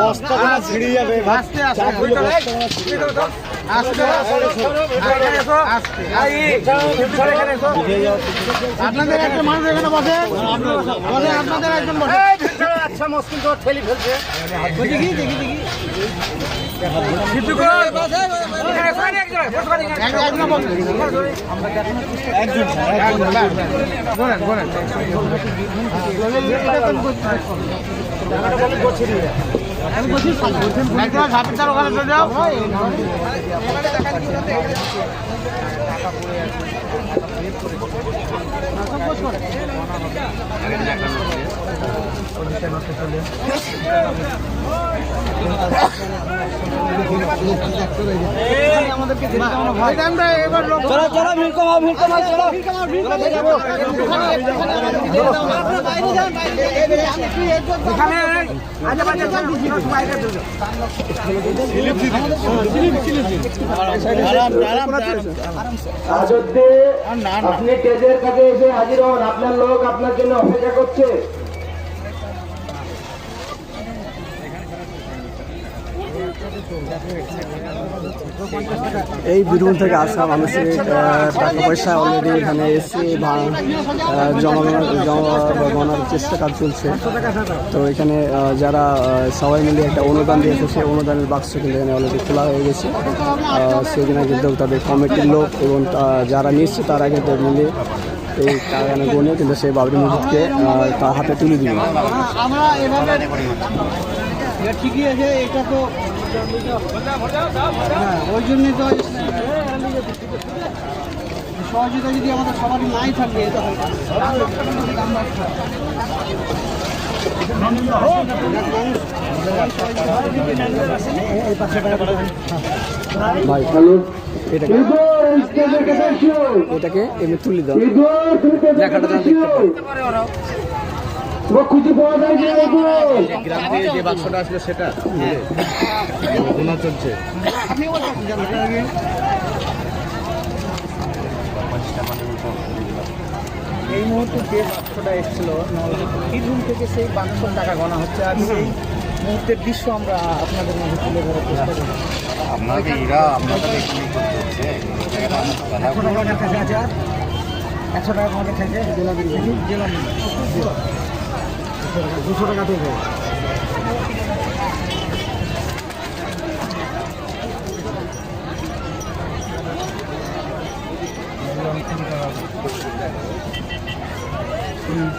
বস্তাগুলো ছিঁড়ে যাবে আস্তে আস্তে আপনাদের একটা মানুষ এখানে বসে আপনাদের একজন বসে আচ্ছা মুশকিল তো ঠেলি ফেলছে দেখি দেখি দেখি একজন সাপিতার ওখানে চলে যাও এই টাকা এবার লোক আপনি স্টেজের কাছে এসে হাজির হন। আপনার লোক আপনার জন্য অপেক্ষা করছে। এই বীরভূম থেকে আসা মানুষের টাকা পয়সা অলরেডি এখানে এসে বা আহ, জমানো জমা বা চেষ্টা কাজ চলছে। তো এখানে যারা সবাই মিলে একটা অনুদান দিয়েছে সেই অনুদানের বাক্স কিন্তু এখানে অলরেডি খোলা হয়ে গেছে। সেখানে কিন্তু তাদের কমিটির লোক এবং যারা নিচ্ছে তারা কিন্তু মিলে এই টাকা গনে কিন্তু সেই বাবরি মসজিদকে তার হাতে তুলে এটা ঠিকই আছে এটা তো হ্যাঁ ওই জন্যই তো সহযোগিতা যদি আমাদের সবারই নাই থাকে এটাকে এমনি তুলে দাও। দেখাটা দেখতে এসো ও খুঁজে পাওয়া যায় যে গ্রাম থেকে যে বাক্সটা আসলো সেটা। চলছে। এই মুহূর্তে যে বাক্সটা এসেছিল বীরভূম থেকে সেই বাক্সর টাকা গণা হচ্ছে। আর সেই মুহূর্তের দৃশ্য আমরা আপনাদের মধ্যে তুলে ধরার চেষ্টা করি আপনাকে এরা আপনাদের কি করতে হচ্ছে। একশো টাকা আমার কাছে আছে আর একশো টাকা দুশো টাকা থেকে হুম।